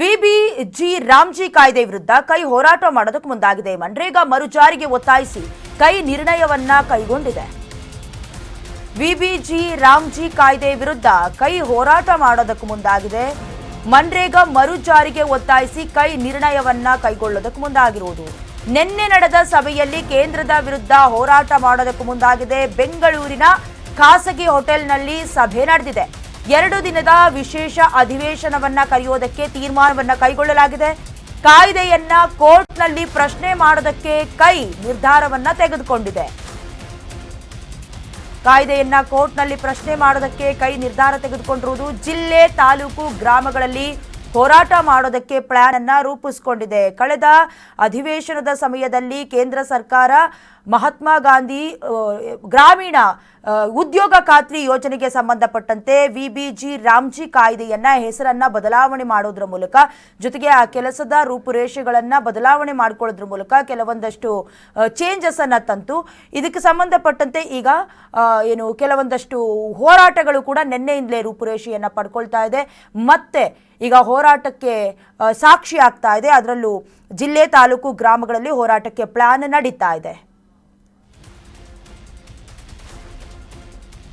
VB G Ramji ಕಾಯ್ದೆ ವಿರುದ್ಧ ಕೈ ಹೋರಾಟ ಮಾಡೋದಕ್ಕೆ ಮುಂದಾಗಿದೆ. ಮನ್ರೇಗಾ ಮರು ಜಾರಿಗೆ ಒತ್ತಾಯಿಸಿ ಕೈ ನಿರ್ಣಯವನ್ನ ಕೈಗೊಂಡಿದೆ. ವಿಬಿಜಿ ರಾಮ್ಜಿ ಕಾಯ್ದೆ ವಿರುದ್ಧ ಕೈ ಹೋರಾಟ ಮಾಡೋದಕ್ಕೆ ಮುಂದಾಗಿದೆ. ಮನ್ರೇಗಾ ಮರು ಜಾರಿಗೆ ಒತ್ತಾಯಿಸಿ ಕೈ ನಿರ್ಣಯವನ್ನ ಕೈಗೊಳ್ಳೋದಕ್ಕೆ ಮುಂದಾಗಿರುವುದು. ನಿನ್ನೆ ನಡೆದ ಸಭೆಯಲ್ಲಿ ಕೇಂದ್ರದ ವಿರುದ್ಧ ಹೋರಾಟ ಮಾಡೋದಕ್ಕೆ ಮುಂದಾಗಿದೆ. ಬೆಂಗಳೂರಿನ ಖಾಸಗಿ ಹೋಟೆಲ್ನಲ್ಲಿ ಸಭೆ ನಡೆದಿದೆ. ಎರಡು ದಿನದ ವಿಶೇಷ ಅಧಿವೇಶನವನ್ನ ಕರೆಯೋದಕ್ಕೆ ತೀರ್ಮಾನವನ್ನ ಕೈಗೊಳ್ಳಲಾಗಿದೆ. ಕಾಯ್ದೆಯನ್ನ ಕೋರ್ಟ್ನಲ್ಲಿ ಪ್ರಶ್ನೆ ಮಾಡೋದಕ್ಕೆ ಕೈ ನಿರ್ಧಾರವನ್ನ ತೆಗೆದುಕೊಂಡಿದೆ. ಕಾಯ್ದೆಯನ್ನ ಕೋರ್ಟ್ನಲ್ಲಿ ಪ್ರಶ್ನೆ ಮಾಡೋದಕ್ಕೆ ಕೈ ನಿರ್ಧಾರ ತೆಗೆದುಕೊಂಡಿರುವುದು ಜಿಲ್ಲೆ, ತಾಲೂಕು, ಗ್ರಾಮಗಳಲ್ಲಿ ಹೋರಾಟ ಮಾಡೋದಕ್ಕೆ ಪ್ಲಾನ್ ಅನ್ನ ರೂಪಿಸಿಕೊಂಡಿದೆ. ಕಳೆದ ಅಧಿವೇಶನದ ಸಮಯದಲ್ಲಿ ಕೇಂದ್ರ ಸರ್ಕಾರ ಮಹಾತ್ಮ ಗಾಂಧಿ ಗ್ರಾಮೀಣ ಉದ್ಯೋಗ ಖಾತ್ರಿ ಯೋಜನೆಗೆ ಸಂಬಂಧಪಟ್ಟಂತೆ ವಿಬಿಜಿ ರಾಮ್ಜಿ ಕಾಯ್ದೆಯನ್ನ, ಹೆಸರನ್ನ ಬದಲಾವಣೆ ಮಾಡೋದ್ರ ಮೂಲಕ, ಜೊತೆಗೆ ಆ ಕೆಲಸದ ರೂಪುರೇಷೆಗಳನ್ನ ಬದಲಾವಣೆ ಮಾಡಿಕೊಳ್ಳೋದ್ರ ಮೂಲಕ ಕೆಲವೊಂದಷ್ಟು ಚೇಂಜಸ್ ಅನ್ನ ತಂತು. ಇದಕ್ಕೆ ಸಂಬಂಧಪಟ್ಟಂತೆ ಈಗ ಏನು, ಕೆಲವೊಂದಷ್ಟು ಹೋರಾಟಗಳು ಕೂಡ ನಿನ್ನೆಯಿಂದಲೇ ರೂಪುರೇಷೆಯನ್ನ ಪಡ್ಕೊಳ್ತಾ ಇದೆ. ಮತ್ತೆ ಈಗ ಹೋರಾಟಕ್ಕೆ ಸಾಕ್ಷಿ ಆಗ್ತಾ ಇದೆ. ಅದರಲ್ಲೂ ಜಿಲ್ಲೆ ತಾಲೂಕು ಗ್ರಾಮಗಳಲ್ಲಿ ಹೋರಾಟಕ್ಕೆ ಪ್ಲಾನ್ ನಡೀತಾ ಇದೆ.